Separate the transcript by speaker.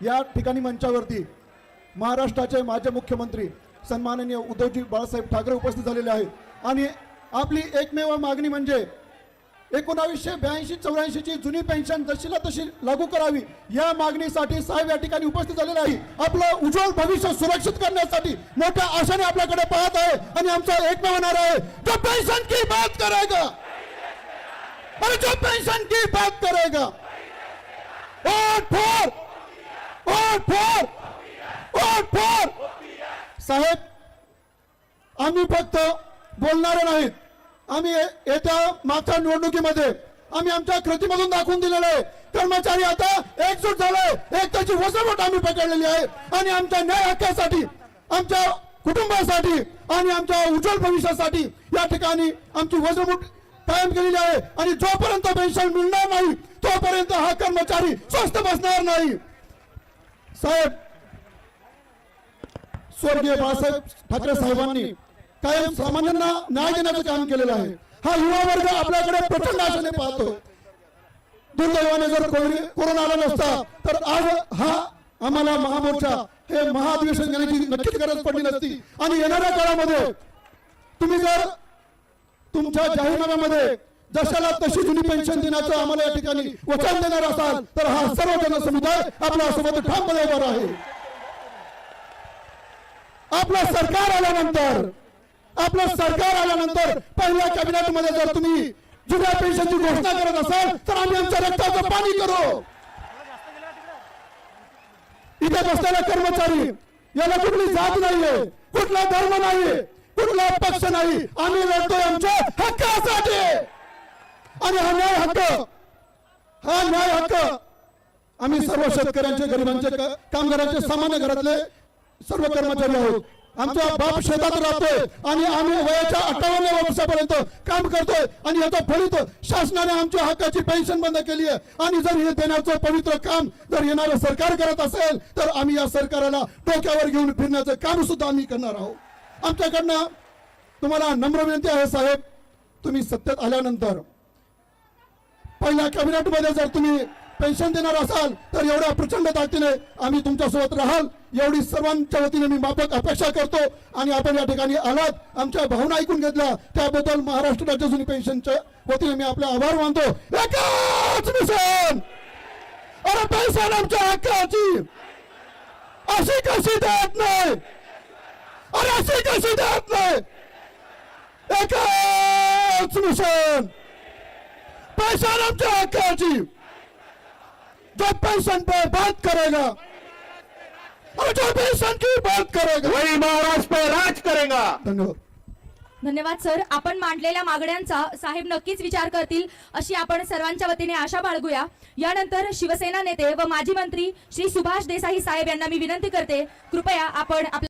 Speaker 1: या ठिकाणी मंचावरती महाराष्ट्राचे माजी मुख्यमंत्री सन्माननीय उद्धवजी बाळासाहेब ठाकरे उपस्थित झालेले आहेत. आणि आपली एकमेव मागणी म्हणजे एकोणावीसशे ब्याऐंशी चौऱ्याऐंशीची जुनी पेन्शन जशीला तशी लागू करावी या मागणीसाठी साहेब या ठिकाणी उपस्थित झालेले आहे आपलं उज्ज्वल भविष्य सुरक्षित करण्यासाठी मोठ्या आशाने आपल्याकडे पाहत आहे आणि आमचा एकमेव होणार आहे जो पेन्शन की बात करेगा? और जो पेन्शन की बात करेगा? Vote vote for vote for साहेब आम्ही फक्त बोलणारे नाहीत. आम्ही येत्या मागच्या निवडणुकीमध्ये आम्ही आमच्या कृतीमधून दाखवून दिलेलं आहे. कर्मचारी आता एकजूट झालाय एक त्याची वसवट आम्ही पकडलेली आहे. आणि आमच्या न्याय हक्कासाठी आमच्या कुटुंबासाठी आणि आमच्या उज्ज्वल भविष्यासाठी या ठिकाणी आमची वजमूट कायम केलेली आहे. आणि जोपर्यंत पेन्शन मिळणार नाही तोपर्यंत हा कर्मचारी स्वस्थ बसणार नाही. साहेब स्वर्गीय बाळासाहेब ठाकरे साहेबांनी कायम सामान्यांना न्याय देण्याचं काम केलेलं आहे. हा युवा वर्ग आपल्याकडे प्रचंड आशेने पाहतो. दुर्दैवाने जर कोणी- कोरोना आला नसता तर आज हा आम्हाला महामोर्चा हे महाअधिवेशन घेण्याची नक्कीच गरज पडली नसती. आणि येणाऱ्या काळामध्ये तुम्ही जर तुमच्या जाहीरनाम्यामध्ये जशाला तशी जुनी पेन्शन देण्याचं आम्हाला या ठिकाणी वचन देणार असाल तर हा सर्व जनसमुदाय आपल्यासोबत ठामपणे उभा आहे. आपलं सरकार आल्यानंतर आपलं सरकार आल्यानंतर पहिल्या कॅबिनेटमध्ये जर तुम्ही जुन्या पेन्शनची घोषणा करत असाल तर आम्ही आमच्या रक्ताचं पाणी करू. इथे बसलेले कर्मचारी याला कुठली जात नाहीये कुठला धर्म नाहीये कुठला पक्ष नाही. आम्ही लढतोय आमच्या हक्कासाठी. आणि हा न्याय हक्क. हा न्याय हक्क. आम्ही सर्व शेतकऱ्यांचे गरिबांचे कामगारांचे सामान्य घरातले सर्व कर्मचारी आहोत. आमचा बाप शेतात राहतोय आणि आम्ही वयाच्या अठ्ठावन्न वर्षापर्यंत काम करतोय आणि याचं फलित शासनाने आमच्या हक्काची पेन्शन बंद केली आहे. आणि जर हे देण्याचं पवित्र काम जर येणारं सरकार करत असेल तर आम्ही या सरकारला डोक्यावर घेऊन फिरण्याचं काम सुद्धा आम्ही करणार आहोत. आमच्याकडनं तुम्हाला नम्र विनंती आहे साहेब तुम्ही सत्तेत आल्यानंतर पहिल्या कॅबिनेटमध्ये जर तुम्ही पेन्शन देणार असाल तर एवढ्या प्रचंड ताकदीने आम्ही तुमच्यासोबत राहाल. एवढी सर्वांच्या वतीने मी माफक अपेक्षा करतो आणि आपण या ठिकाणी आलात. आमच्या भावना ऐकून घेतल्या. त्याबद्दल महाराष्ट्र राज्य जुनी पेन्शनच्या वतीने मी आपले आभार मानतो. एकाच मिशन! अरे पेन्शन आमच्या हक्काची! अशी कशी देत नाही? अरे अशी कशी देत नाही? एकाच मिशन! पेंशन आमच्या हक्काची जो पेंशन पे बात करेगा और जो पेंशन की बात करेगा.
Speaker 2: वही महाराष्ट्र पे राज करेगा.
Speaker 1: धन्यवाद.
Speaker 3: धन्यवाद सर. आपण मांडलेल्या मागण्यांचा साहेब नक्कीच विचार करतील अशी आपण सर्वांच्या वतीने आशा बाळगूया. यानंतर शिवसेना नेते व माजी मंत्री श्री सुभाष देसाई साहेब यांना मी विनंती करते कृपया आपण आपल्या